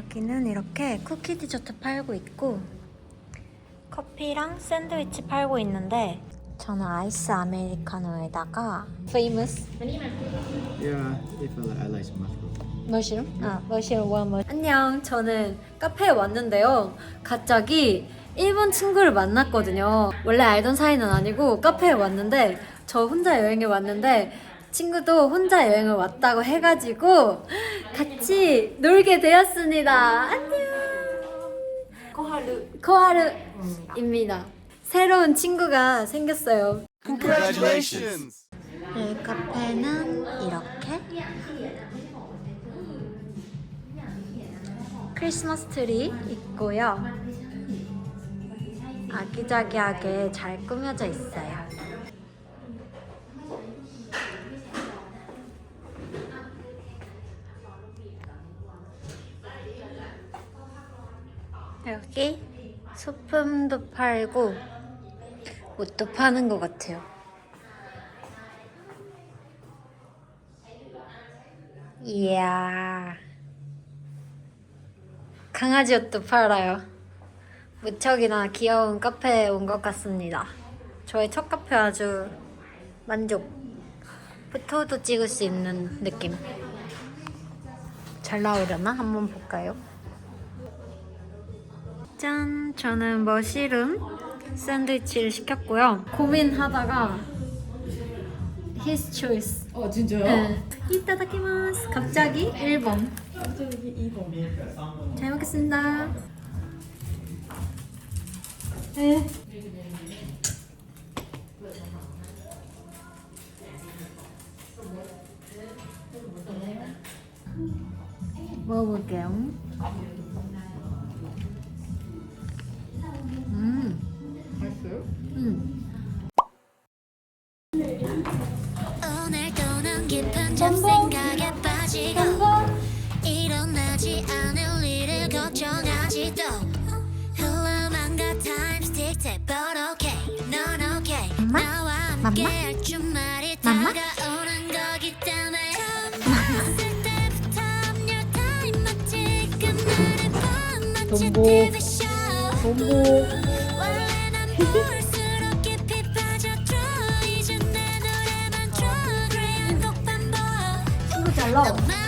여기는 이렇게 쿠키 디저트 팔고 있고 커피랑 샌드위치 팔고 있는데 저는 아이스 아메리카노에다가 famous Yeah, if I, I like mushroom. 머시룸? 아, 머시룸 원 머시 안녕. 저는 카페에 왔는데요. 갑자기 일본 친구를 만났거든요. 원래 알던 사이는 아니고 카페에 왔는데 저 혼자 여행에 왔는데 친구도 혼자 여행을 왔다고 해가지고 같이 놀게 되었습니다. 안녕. 코하루 코하루입니다. 새로운 친구가 생겼어요. Congratulations! 이 카페는 이렇게 크리스마스 트리 있고요. 아기자기하게 잘 꾸며져 있어요. 여기 소품도 팔고 옷도 파는 것 같아요. 이야. 강아지 옷도 팔아요. 무척이나 귀여운 카페에 온 것 같습니다. 저의 첫 카페 아주 만족. 포토도 찍을 수 있는 느낌. 잘 나오려나? 한번 볼까요? 짠! 저는 머시룸 샌드위치를 시켰고요. 고민하다가 his choice. 어 진짜요? 네. 이따다키마스. 갑자기 1번. 갑자기 2번 잘 먹겠습니다. 네. 먹어볼게요. 걱정하지도 흘러만 가 타임 스틱 돼 But okay 넌 okay 맘마? 나와 맘마? 함께 할 주말이 맘마? 다가오는 거기 때문에 봤을 때부터 your time 마치 끝나는 밤 마치 동보. TV 쇼 동보. 원래 난 볼수록 깊이 빠져들어 이제 내 노래만 들어 그래 한곡 반복 친구 잘 나와. 너만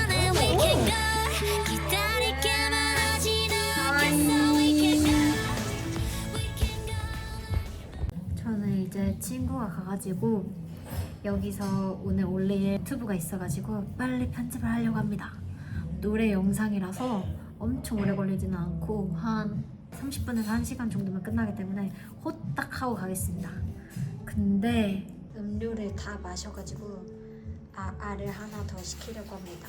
가가지고 여기서 오늘 올릴 유튜브가 있어가지고 빨리 편집을 하려고 합니다. 노래 영상이라서 엄청 오래 걸리지는 않고 한 30분에서 1시간 정도면 끝나기 때문에 호딱 하고 가겠습니다. 근데 음료를 다 마셔가지고 아, 알을 하나 더 시키려고 합니다.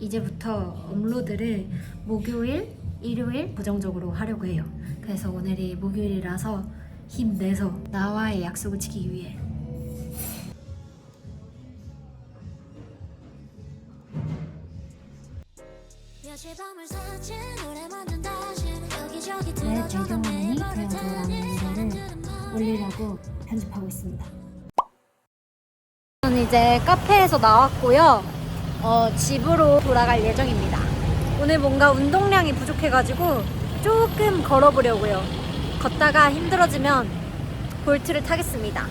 이제부터 업로드를 목요일, 일요일 고정적으로 하려고 해요. 그래서 오늘이 목요일이라서 힘내서 나와의 약속을 지키기 위해 배경화면이 매일 되어줘라는 노래를 올리려고 편집하고 있습니다. 저는 이제 카페에서 나왔고요. 어, 집으로 돌아갈 예정입니다. 오늘 뭔가 운동량이 부족해가지고 조금 걸어보려고요. 걷다가 힘들어지면 볼트를 타겠습니다.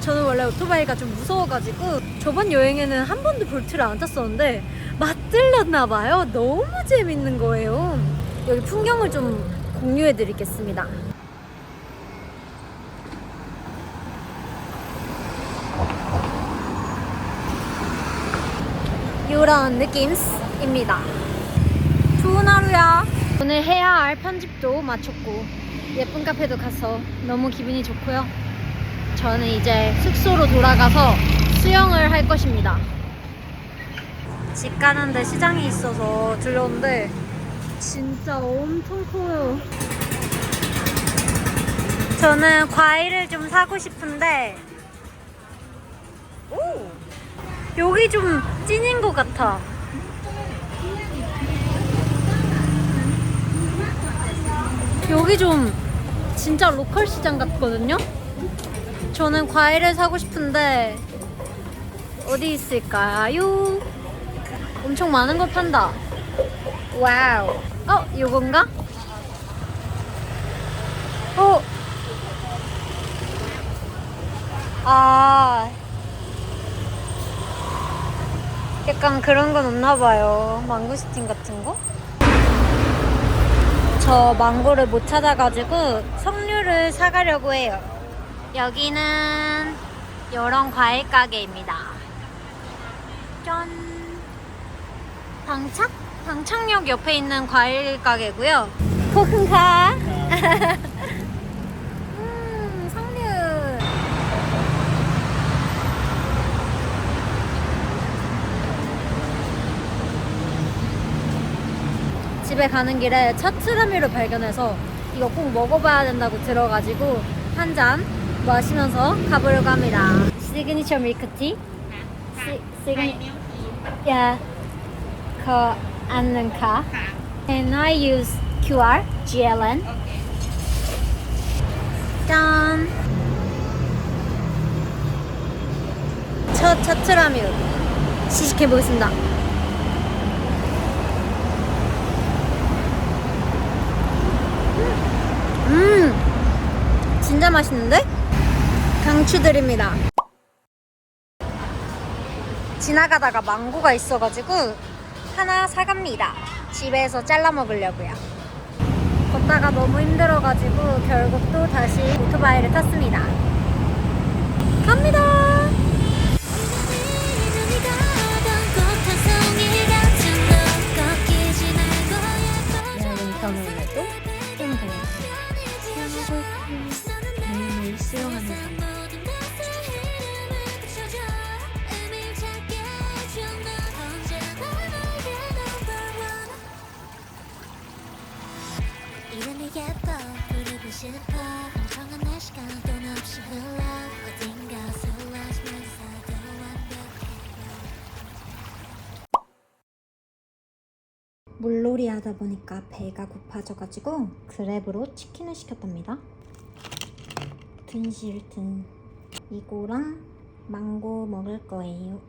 저는 원래 오토바이가 좀 무서워가지고 저번 여행에는 한 번도 볼트를 안 탔었는데 맛들렸나 봐요. 너무 재밌는 거예요. 여기 풍경을 좀 공유해 드리겠습니다. 이런 느낌입니다. 좋은 하루야. 오늘 해야 할 편집도 마쳤고 예쁜 카페도 가서 너무 기분이 좋고요. 저는 이제 숙소로 돌아가서 수영을 할 것입니다. 집 가는데 시장이 있어서 들렸는데 진짜 엄청 커요. 저는 과일을 좀 사고 싶은데 오 여기 좀 찐인 것 같아. 여기 좀 진짜 로컬 시장 같거든요. 저는 과일을 사고 싶은데 어디 있을까요? 엄청 많은 거 판다. 와우. 어, 요건가? 어. 아. 약간 그런 건 없나 봐요. 망고스틴 같은 거? 저 망고를 못 찾아가지고 석류를 사가려고 해요. 여기는 이런 과일 가게입니다. 짠. 방착? 방착역 옆에 있는 과일 가게고요. 코큰가. 음, 석류. 집에 가는 길에 차트라미를 발견해서 이거 꼭 먹어봐야 된다고 들어가지고 한 잔 마시면서 가보려고 합니다. 시그니처 밀크티. 시, 시그니. 야, 그 앉는 카. Can I use QR? GLN. 짠. 첫 차트라미 시식해 보겠습니다. 음, 진짜 맛있는데? 강추드립니다. 지나가다가 망고가 있어가지고 하나 사갑니다. 집에서 잘라 먹으려고요. 걷다가 너무 힘들어가지고 결국 또 다시 오토바이를 탔습니다. 갑니다. 예뻐져 여러분 경험에도 완벽해 물놀이 하다 보니까 배가 고파져가지고 그랩으로 치킨을 시켰답니다. 든실든 이거랑 망고 먹을 거예요.